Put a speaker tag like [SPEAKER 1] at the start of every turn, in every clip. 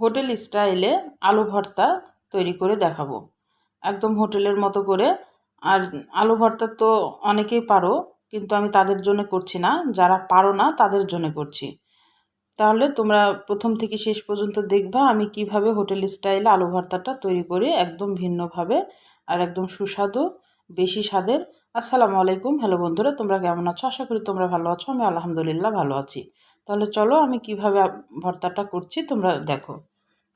[SPEAKER 1] Hotel স্টাইলে আলু ভর্তা তৈরি করে দেখাবো। একদম হোটেলের মতো করে। আর আলু ভর্তা তো অনেকেই পারো, কিন্তু আমি তাদের জন্য করছি না। যারা পারো না, তাদের জন্য করছি। তাহলে তোমরা প্রথম থেকে শেষ পর্যন্ত দেখবা আমি কীভাবে হোটেল স্টাইলে আলু ভর্তাটা তৈরি করি একদম ভিন্নভাবে আর একদম সুস্বাদু, বেশি স্বাদের। আসসালামু আলাইকুম। হ্যালো বন্ধুরা, তোমরা কেমন আছো? আশা করি তোমরা ভালো আছো, আমি আলহামদুলিল্লাহ ভালো আছি। তাহলে চলো আমি কীভাবে ভর্তাটা করছি তোমরা দেখো।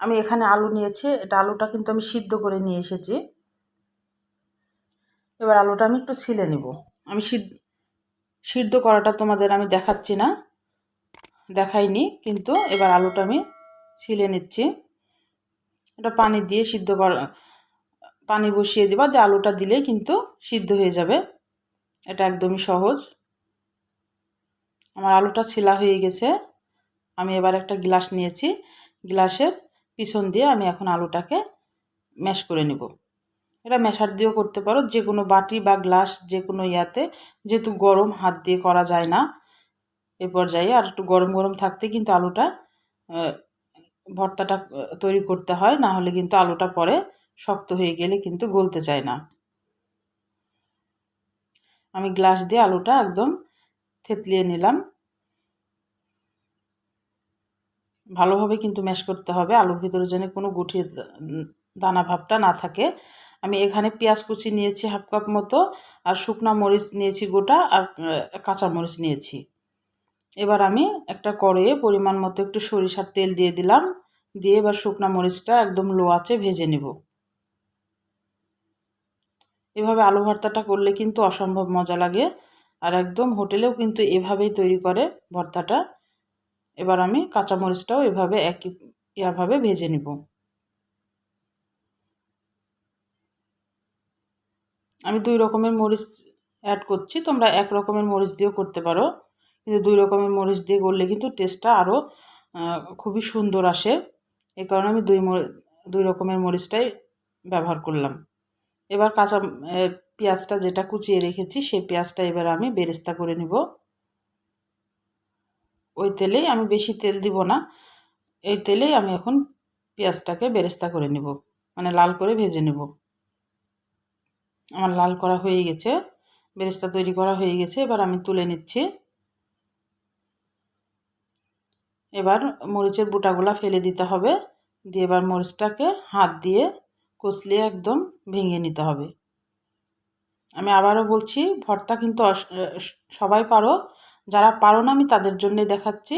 [SPEAKER 1] আমি এখানে আলু নিয়েছি, এটা আলুটা কিন্তু আমি সিদ্ধ করে নিয়ে এসেছি। এবার আলুটা আমি একটু ছিলে নিব। আমি সিদ্ধ করাটা তোমাদের আমি দেখাচ্ছি না, দেখাইনি, কিন্তু এবার আলুটা আমি ছিলে নিচ্ছি। এটা পানি দিয়ে সিদ্ধ করা, পানি বসিয়ে দেবা যে আলুটা দিলে কিন্তু সিদ্ধ হয়ে যাবে। এটা একদমই সহজ। আমার আলুটা ছিলা হয়ে গেছে। আমি এবার একটা গ্লাস নিয়েছি। গ্লাসের পিছন দিয়ে আমি এখন আলুটাকে ম্যাশ করে নিব। এটা ম্যাশার দিয়েও করতে পারো যে কোনো বাটি বা গ্লাস যে কোনো ইয়াতে, যেহেতু গরম হাত দিয়ে করা যায় না, এ পর্যায়ে আর একটু গরম গরম থাকতে কিন্তু আলুটা ভর্তাটা তৈরি করতে হয়, না হলে কিন্তু আলুটা পরে শক্ত হয়ে গেলে কিন্তু গলতে চায় না। আমি গ্লাস দিয়ে আলুটা একদম থেতলিয়ে নিলাম। ভালোভাবে কিন্তু ম্যাশ করতে হবে। আলুর ভিতরে যেন কোনো গুঠির দানা ভাবটা না থাকে। আমি এখানে পেঁয়াজ কুচি নিয়েছি হাফ কাপ মতো, আর শুকনা মরিচ নিয়েছি গোটা, আর কাঁচা মরিচ নিয়েছি। এবার আমি একটা কড়াইয়ে পরিমাণ মতো একটু সরিষার তেল দিয়ে দিলাম। দিয়ে এবার শুকনা মরিচটা একদম লো আছে ভেজে নেব। এভাবে আলু ভর্তাটা করলে কিন্তু অসম্ভব মজা লাগে। আর একদম হোটেলেও কিন্তু এভাবেই তৈরি করে ভর্তাটা। এবার আমি কাঁচামরিচটাও এভাবে একই ইয়াভাবে ভেজে নিব। আমি দুই রকমের মরিচ অ্যাড করছি, তোমরা এক রকমের মরিচ দিয়েও করতে পারো। কিন্তু দুই রকমের মরিচ দিয়ে করলে কিন্তু টেস্টটা আরও খুবই সুন্দর আসে। এই কারণে আমি দুই দুই রকমের মরিচটাই ব্যবহার করলাম। এবার কাঁচা পেঁয়াজটা যেটা কুচিয়ে রেখেছি সেই পেঁয়াজটা এবার আমি বেরেস্তা করে নিব। ওই তেলেই আমি বেশি তেল দিব না। এই তেলেই আমি এখন পেঁয়াজটাকে বেরেস্তা করে নেব মানে লাল করে ভেজে নেব। আমার লাল করা হয়ে গেছে, বেরেস্তা তৈরি করা হয়ে গেছে, এবার আমি তুলে নিচ্ছি। এবার মরিচের বুটাগুলা ফেলে দিতে হবে, দিয়ে এবার মরিচটাকে হাত দিয়ে কষলিয়ে একদম ভেঙে নিতে হবে। আমি আবারও বলছি, ভর্তা কিন্তু সবাই পারো যারা পারো না, আমি তাদের জন্যে দেখাচ্ছি।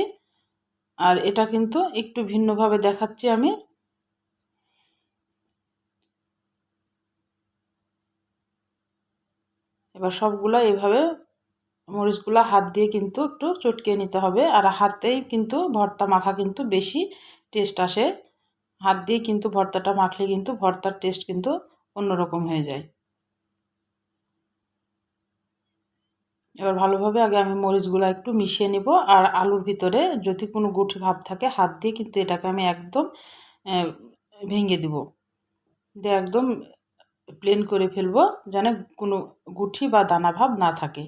[SPEAKER 1] আর এটা কিন্তু একটু ভিন্নভাবে দেখাচ্ছি আমি। এবার সবগুলো এভাবে মরিচগুলো হাত দিয়ে কিন্তু একটু চটকে নিতে হবে। আর হাতেই কিন্তু ভর্তা মাখা কিন্তু বেশি টেস্ট আসে। হাত দিয়ে কিন্তু ভর্তাটা মাখলে কিন্তু ভর্তার টেস্ট কিন্তু অন্যরকম হয়ে যায়। এবার ভালোভাবে আগে আমি মরিচগুলো একটু মিশিয়ে নেব, আর আলুর ভিতরে যদি কোনো গুটি ভাব থাকে, হাত দিয়ে কিন্তু এটাকে আমি একদম ভেঙে দিব। দিয়ে একদম প্লেন করে ফেলব, যেন কোনো গুঠি বা দানা ভাব না থাকে।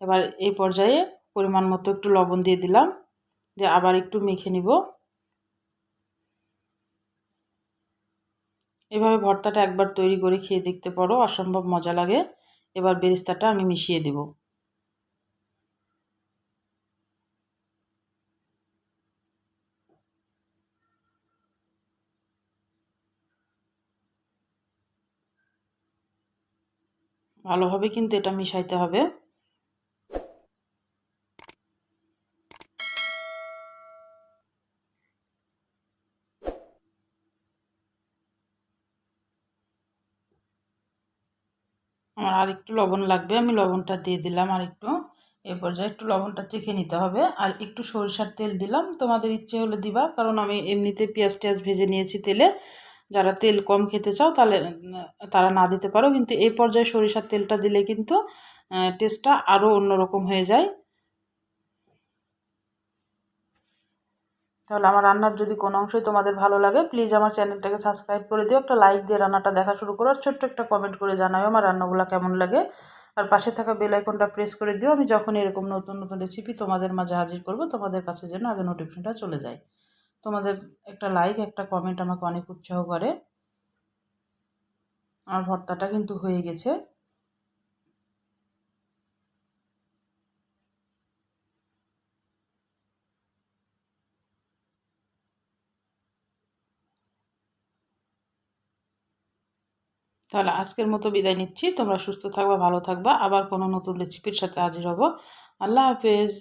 [SPEAKER 1] এবার এই পর্যায়ে পরিমাণ মতো একটু লবণ দিয়ে দিলাম, দিয়ে আবার একটু মেখে নিব। এভাবে ভর্তাটা একবার তৈরি করে খেয়ে দেখতে পারো, অসম্ভব মজা লাগে। এবার বেরিস্তাটা আমি মিশিয়ে দেবো। ভালোভাবে কিন্তু এটা মিশাইতে হবে। আমার আর একটু লবণ লাগবে, আমি লবণটা দিয়ে দিলাম আর একটু। এ পর্যায়ে একটু লবণটা চেখে নিতে হবে। আর একটু সরিষার তেল দিলাম, তোমাদের ইচ্ছে হলে দিবা, কারণ আমি এমনিতে পেঁয়াজ টেয়াজ ভেজে নিয়েছি তেলে। যারা তেল কম খেতে চাও তাহলে, তারা না দিতে পারো। কিন্তু এই পর্যায়ে সরিষার তেলটা দিলে কিন্তু টেস্টটা আরও অন্যরকম হয়ে যায়। তাহলে আমার রান্নার যদি কোনো অংশই তোমাদের ভালো লাগে প্লিজ আমার চ্যানেলটাকে সাবস্ক্রাইব করে দিও। একটা লাইক দিয়ে রান্নাটা দেখা শুরু করো, আর ছোট্ট একটা কমেন্ট করে জানাও আমার রান্নাগুলো কেমন লাগে। আর পাশে থাকা বেল আইকনটা প্রেস করে দিও। আমি যখন এরকম নতুন নতুন রেসিপি তোমাদের মাঝে হাজির করব, তোমাদের কাছে যেন আগে নোটিফিকেশনটা চলে যায়। তোমাদের একটা লাইক একটা কমেন্ট আমাকে অনেক উৎসাহ করে। আর ভর্তাটা কিন্তু হয়ে গেছে। তাহলে আজকের মতো বিদায় নিচ্ছি। তোমরা সুস্থ থাকবা, ভালো থাকবা। আবার কোনো নতুন রেসিপির সাথে হাজির হব। আল্লাহ হাফেজ।